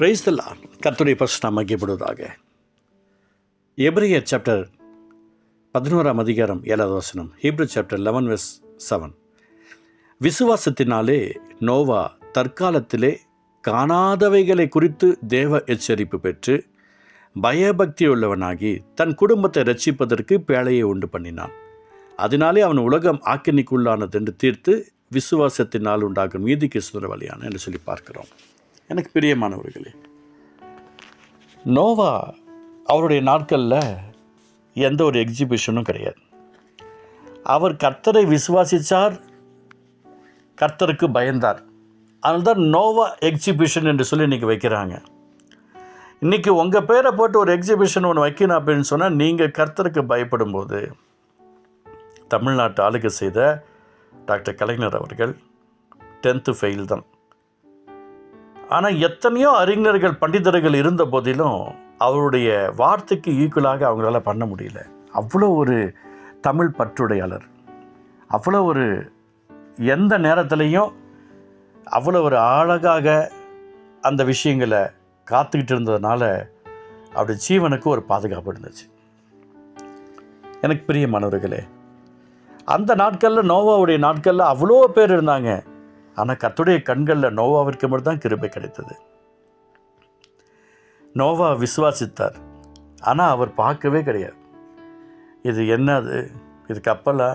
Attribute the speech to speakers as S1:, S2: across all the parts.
S1: Price கர்த்துடைய கர்த்தருடைய மகிப்படுவதாக எப்ரியர் chapter பதினோராம் அதிகாரம் ஏழாவது வசனம் Hebrew chapter eleven verse seven விசுவாசத்தினாலே நோவா தற்காலத்திலே காணாதவைகளை குறித்து தேவ எச்சரிப்பு பெற்று பயபக்தி உள்ளவனாகி தன் குடும்பத்தை ரட்சிப்பதற்கு பேழையை உண்டு பண்ணினான். அதனாலே அவன் உலகம் ஆக்கினிக்குள்ளானது என்று தீர்த்து விசுவாசத்தினால் உண்டாகும் நீதிக்கு சுதரவழியான என்று சொல்லி பார்க்கிறோம். எனக்கு பிரியமானவர்களே நோவா அவருடைய நாட்களில் எந்த ஒரு எக்ஸிபிஷனும் கிடையாது. அவர் கர்த்தரை விசுவாசித்தார் கர்த்தருக்கு பயந்தார். அதனால தான் நோவா எக்ஸிபிஷன் என்று சொல்லி இன்றைக்கி வைக்கிறாங்க. இன்றைக்கி உங்கள் பேரை போட்டு ஒரு எக்ஸிபிஷன் ஒன்று வைக்கணும் அப்படின்னு சொன்னால் நீங்கள் கர்த்தருக்கு பயப்படும்போது தமிழ்நாட்டு ஆளுகை செய்த டாக்டர் கலைஞர் அவர்கள் டென்த்து ஃபெயில் தான். ஆனால் எத்தனையோ அறிஞர்கள் பண்டிதர்கள் இருந்த போதிலும் அவருடைய வார்த்தைக்கு ஈக்குவலாக அவங்களால பண்ண முடியல. அவ்வளோ ஒரு தமிழ் பற்றுடையாளர். அவ்வளோ ஒரு எந்த நேரத்துலையும் அவ்வளோ ஒரு அழகாக அந்த விஷயங்களை காத்துக்கிட்டு இருந்ததுனால அவருடைய ஜீவனுக்கு ஒரு பாதுகாப்பு இருந்துச்சு. எனக்கு பிரியமானவர்களே அந்த நாட்களில் நோவாவுடைய நாட்களில் அவ்வளோ பேர் இருந்தாங்க. ஆனால் கத்துடைய கண்களில் நோவாவிற்கு மட்டும்தான் கிருபை கிடைத்தது. நோவா விசுவாசித்தார். ஆனால் அவர் பார்க்கவே கிடையாது. இது என்னது? இது கப்பலா?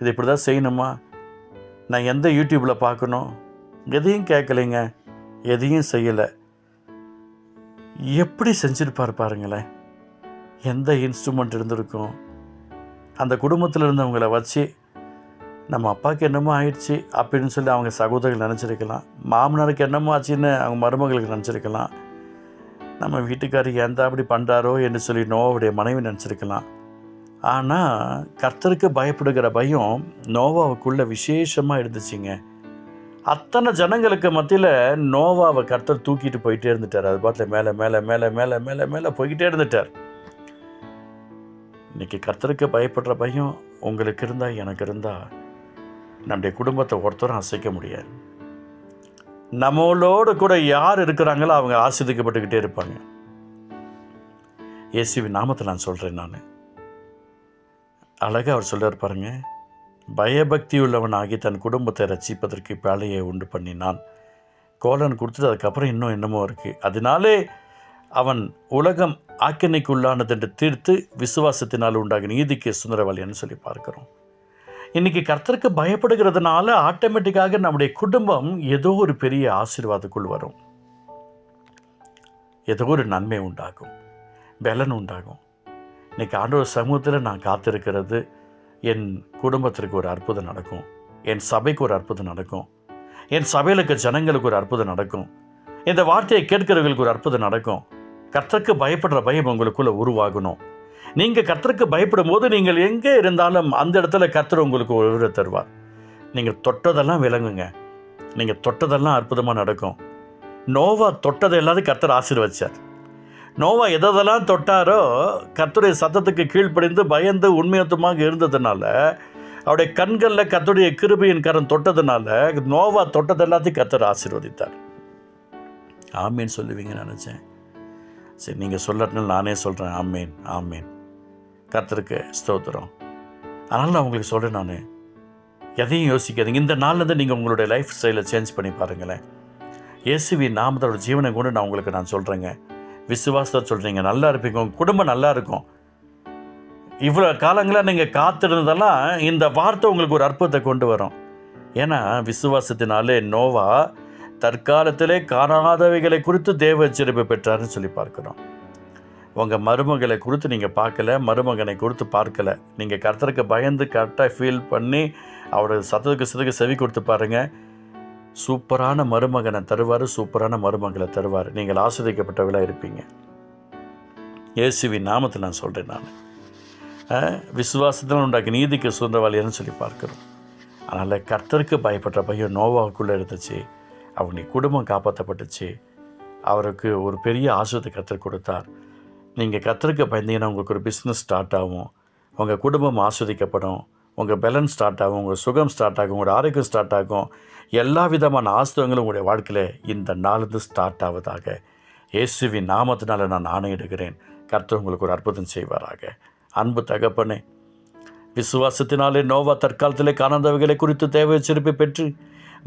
S1: இது இப்படி தான் செய்யணுமா? நான் எந்த யூடியூப்பில் பார்க்கணும்? எதையும் கேட்கலைங்க. எதையும் செய்யலை. எப்படி செஞ்சுருப்பார் பாருங்களேன். எந்த இன்ஸ்ட்ருமெண்ட் இருந்திருக்கும்? அந்த குடும்பத்தில் இருந்தவங்கள வச்சு நம்ம அப்பாவுக்கு என்னமோ ஆயிடுச்சு அப்படின்னு சொல்லி அவங்க சகோதரர்கள் நினச்சிருக்கலாம். மாமனாருக்கு என்னமோ ஆச்சுன்னு அவங்க மருமகளுக்கு நினச்சிருக்கலாம். நம்ம வீட்டுக்காரர் எந்த அப்படி பண்ணுறாரோ என்று சொல்லி நோவாவுடைய மனைவி நினச்சிருக்கலாம். ஆனால் கர்த்தருக்கு பயப்படுகிற பயம் நோவாவுக்குள்ள விசேஷமாக இருந்துச்சுங்க. அத்தனை ஜனங்களுக்கு மத்தியில் நோவாவை கர்த்தர் தூக்கிட்டு போயிட்டே இருந்துட்டார். அது பாட்டில் மேலே மேலே மேலே மேலே மேலே மேலே போய்கிட்டே இருந்துட்டார். இன்றைக்கி கர்த்தருக்கு பயப்படுற பயம் உங்களுக்கு இருந்தால் எனக்கு இருந்தால் நம்முடைய குடும்பத்தை ஒருத்தரும் அசைக்க முடியாது. நம்மளோடு கூட யார் இருக்கிறாங்களோ அவங்க ஆசிரியக்கப்பட்டுக்கிட்டே இருப்பாங்க. இயேசுவி நாமத்தை நான் சொல்கிறேன் நான். அழகாக அவர் சொல்றார் பாருங்க பயபக்தி உள்ளவனாகி தன் குடும்பத்தை ரசிப்பதற்கு பேழையை உண்டு பண்ணினான். கோலன் கொடுத்துட்டு அதுக்கப்புறம் இன்னும் என்னமோ இருக்குது அதனாலே அவன் உலகம் ஆக்கினைக்குள்ளானது என்று தீர்த்து விசுவாசத்தினால் உண்டாகிய நீதிக்கு சுந்தரவாளியன்னு சொல்லி பார்க்கிறோம். இன்றைக்கி கர்த்தருக்கு பயப்படுகிறதுனால ஆட்டோமேட்டிக்காக நம்முடைய குடும்பம் ஏதோ ஒரு பெரிய ஆசீர்வாதத்துக்குள் வரும். ஏதோ ஒரு நன்மை உண்டாகும். பலன் உண்டாகும். இன்றைக்கி ஆண்டவர் சமூகத்தில் நான் காத்திருக்கிறது. என் குடும்பத்திற்கு ஒரு அற்புதம் நடக்கும். என் சபைக்கு ஒரு அற்புதம் நடக்கும். என் சபையில் இருக்க ஜனங்களுக்கு ஒரு அற்புதம் நடக்கும். இந்த வார்த்தையை கேட்கிறவர்களுக்கு ஒரு அற்புதம் நடக்கும். கர்த்தருக்கு பயப்படுற பயம் உங்களுக்குள்ளே உருவாகணும். நீங்கள் கர்த்தருக்கு பயப்படும் போது நீங்கள் எங்கே இருந்தாலும் அந்த இடத்துல கர்த்தர் உங்களுக்கு ஒரு உயிரை தருவார். நீங்கள் தொட்டதெல்லாம் விளங்குங்க. நீங்கள் தொட்டதெல்லாம் அற்புதமாக நடக்கும். நோவா தொட்டதை எல்லாத்தையும் கர்த்தர் ஆசீர்வச்சார் நோவா எதெல்லாம் தொட்டாரோ கர்த்தருடைய சத்தத்துக்கு கீழ்ப்படிந்து பயந்து உண்மையத்துமாக இருந்ததுனால அவருடைய கண்களில் கர்த்தருடைய கிருபையின் கரம் தொட்டதுனால நோவா தொட்டது எல்லாத்தையும் கர்த்தர் ஆசீர்வதித்தார். ஆமேன்னு சொல்லுவீங்கன்னு நினச்சேன். சரி நீங்கள் சொல்லட்டுன்னு நானே சொல்கிறேன் ஆமேன் ஆமேன். கர்த்தருக்கு ஸ்தோத்திரம். அதனால் நான் உங்களுக்கு சொல்கிறேன் நான். எதையும் யோசிக்காதீங்க. இந்த நாள்லேருந்து நீங்கள் உங்களுடைய லைஃப் ஸ்டைலை சேஞ்ச் பண்ணி பாருங்களேன். இயேசுவி நாமத்தோட ஜீவனை கொண்டு நான் உங்களுக்கு நான் சொல்கிறேங்க விசுவாசத்தை சொல்கிறீங்க நல்லா இருப்பீங்க. உங்கள் குடும்பம் நல்லா இருக்கும். இவ்வளோ காலங்களாக நீங்கள் காத்திருந்ததெல்லாம் இந்த வார்த்தை உங்களுக்கு ஒரு அற்புதத்தை கொண்டு வரும். ஏன்னா விசுவாசத்தினாலே நோவா தற்காலத்திலே காணாதவைகளை குறித்து தேவ எச்சரிப்பு பெற்றார்னு சொல்லி பார்க்குறோம். உங்கள் மருமகளை குறித்து நீங்கள் பார்க்கல மருமகனை கொடுத்து பார்க்கல. நீங்கள் கர்த்தருக்கு பயந்து கரெக்டாக ஃபீல் பண்ணி அவரோட சத்தத்துக்கு சத்துக்கு செவி கொடுத்து பாருங்கள் சூப்பரான மருமகனை தருவார் சூப்பரான மருமகளை தருவார். நீங்கள் ஆஸ்வதிக்கப்பட்டவர்களாக இருப்பீங்க. இயேசுவின் நாமத்தை நான் சொல்கிறேன் நான். விசுவாசத்தில் உண்டாக்கி நீதிக்கு சுதந்திரவாளின்னு சொல்லி பார்க்குறோம். அதனால் கர்த்தருக்கு பயப்பட்ட பையன் நோவாவுக்குள்ளே இருந்துச்சு. அவனுடைய குடும்பம் காப்பாற்றப்பட்டுச்சு அவருக்கு ஒரு பெரிய ஆசிரியத்தை கற்றுக் கொடுத்தார். நீங்கள் கத்தருக்கு பயந்தீங்கன்னா உங்களுக்கு ஒரு பிஸ்னஸ் ஸ்டார்ட் ஆகும். உங்கள் குடும்பம் ஆஸ்வதிக்கப்படும். உங்கள் பேலன்ஸ் ஸ்டார்ட் ஆகும். உங்கள் சுகம் ஸ்டார்ட் ஆகும். உங்களோட ஆரோக்கியம் ஸ்டார்ட் ஆகும். எல்லா விதமான ஆசிரியங்களும் உங்களுடைய வாழ்க்கையில் இந்த நாளிலிருந்து ஸ்டார்ட் ஆவதாக. இயேசுவின் நாமத்தினால நான் ஆணையிடுகிறேன். கர்த்தர் உங்களுக்கு ஒரு அற்புதம் செய்வாராக. அன்பு தகப்பனே விசுவாசத்தினாலே நோவா தற்காலத்திலே காணாதவைகளை குறித்து தேவை எச்சரிப்பை பெற்று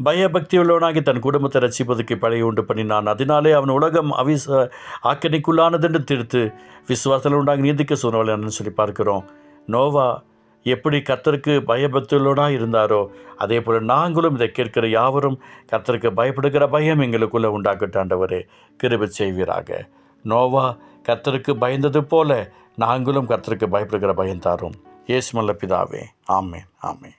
S1: பயபக்தி உள்ளவனாகி தன் குடும்பத்தை ரசிப்பதற்கு பழைய உண்டு பண்ணினான். அதனாலே அவன் உலகம் அவிச ஆக்கணிக்குள்ளானதென்று திருத்து விசுவாசத்தில் உண்டாகி நீதிக்க சூழ்நிலை சொல்லி பார்க்கிறோம். நோவா எப்படி கர்த்தருக்கு பயபக்தியுள்ளவனாக இருந்தாரோ அதே போல் நாங்களும் இதை கேட்கிற யாவரும் கர்த்தருக்கு பயப்படுகிற பயம் எங்களுக்குள்ளே உண்டாக்கிட்டாண்டவரே கிருபை செய்வீராக. நோவா கர்த்தருக்கு பயந்தது போல நாங்களும் கர்த்தருக்கு பயப்படுகிற பயம் தாரும். ஏசுமல்ல பிதாவே. ஆமே ஆமே